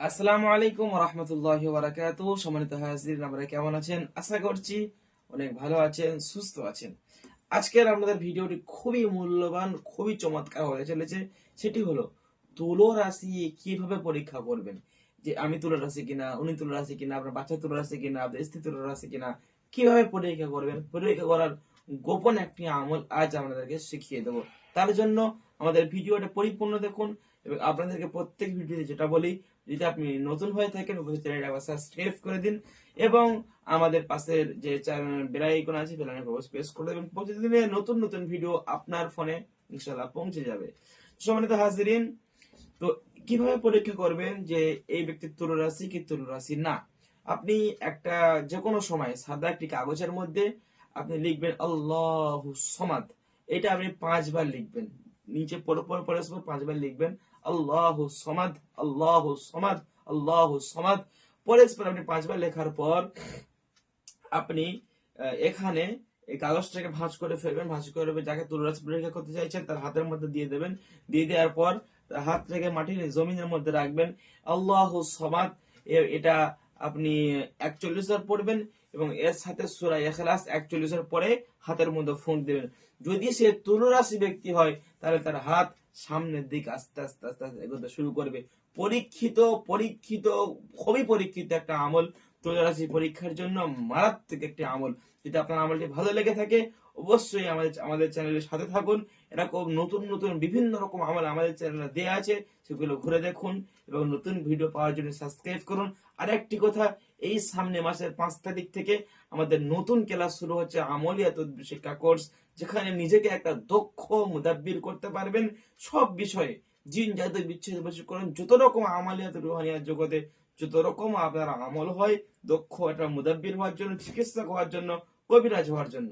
আসসালামু আলাইকুম রহমতুল্লাহ বারাকাতু সম্মানিত হাজির আমরা কেমন আছেন? আশা করছি অনেক ভালো আছেন, সুস্থ আছেন। আজকের আমাদের ভিডিওটি খুবই মূল্যবান, খুবই চমৎকার হয়ে চলেছে। সেটি হলো তুলো রাশি কীভাবে পরীক্ষা করবেন? যে আমি তুলো রাশি কিনা, উনি তুলো রাশি কিনা, আপনার বাচ্চা তুলো রাশি কিনা, আপনার স্ত্রী তুলো রাশি কিনা, কীভাবে পরীক্ষা করবেন? পরীক্ষা করার গোপন একটি আমল আজ আপনাদেরকে শিখিয়ে দেবো। তার জন্য আমাদের ভিডিওটা পরিপূর্ণ দেখুন। এবং আপনাদেরকে প্রত্যেক ভিডিওতে যেটা বলি, যদি আপনি নতুন হয়ে থাকেন সাবস্ক্রাইব করে দিন এবং আমাদের পাশের যে বেল আইকন আছে বেল অবশ্যই প্রেস করে দেবেন। প্রতিদিনের নতুন নতুন ভিডিও আপনার ফোনে ইনশাআল্লাহ পৌঁছে যাবে। সম্মানিত হাজিরিন, তো কীভাবে পরীক্ষা করবেন যে এই ব্যক্তির তুলো রাশি কি তুলো রাশি না? আপনি একটা যে কোনো সময় সাদা একটি কাগজের মধ্যে আপনি লিখবেন আল্লাহ সমাদ। এটা আপনি পাঁচবার লিখবেন। নিচে পরে পরে পরে পরে পাঁচবার লিখবেন, আল্লাহ সমাদ আল্লাহ সমাদ আল্লাহ সমাদ। পরে পরে আপনি পাঁচবার লেখার পর আপনি এখানে এই কাগজটাকে ভাঁজ করে ফেলবেন, ভাঁজ করে যাকে তুলরাজ করতে চাইছেন তার হাতের মধ্যে দিয়ে দেবেন, দিয়ে দেওয়ার পর তার হাত থেকে মাটির জমিনের মধ্যে রাখবেন, আল্লাহ সমাদ। এটা আপনি একচল্লিশ বার পড়বেন এবং এর সাথে সুরা এখলাস একচল্লিশের পরে হাতের মধ্যে ফুঁক দেবেন। যদি সে তুলরাশি ব্যক্তি হয়, তাহলে তার হাত সামনের দিক আস্তে আস্তে আস্তে আস্তে এগোতে শুরু করবে। পরীক্ষিত পরীক্ষিত, খুবই পরীক্ষিত একটা আমল। তুলারাশি পরীক্ষার জন্য মারাত্মক একটি আমল। যদি আপনার আমলটি ভালো লেগে থাকে, অবশ্যই আমাদের আমাদের চ্যানেলের সাথে থাকুন। এরকম নতুন নতুন, বিভিন্ন রকম আমল আমাদের চ্যানেলে দেওয়া আছে, সেগুলো ঘুরে দেখুন এবং নতুন ভিডিও পাওয়ার জন্য সাবস্ক্রাইব করুন। আর একটি কথা, এই সামনে মাসের পাঁচ তারিখ থেকে আমাদের নতুন ক্লাস শুরু হচ্ছে আমলিয়া তদ্বির শিক্ষা কোর্স, যেখানে নিজেকে একটা দক্ষ মুদাব্বির করতে পারবেন। সব বিষয়ে জিন জাদু বিচ্ছেদ করেন, যত রকম আমালিয়াত রুহানিয়াত জগতে, যত রকম আপনার আমল হয়, দক্ষ একটা মুদাব্বির হওয়ার জন্য, চিকিৎসক হওয়ার জন্য, কবিরাজ হওয়ার জন্য।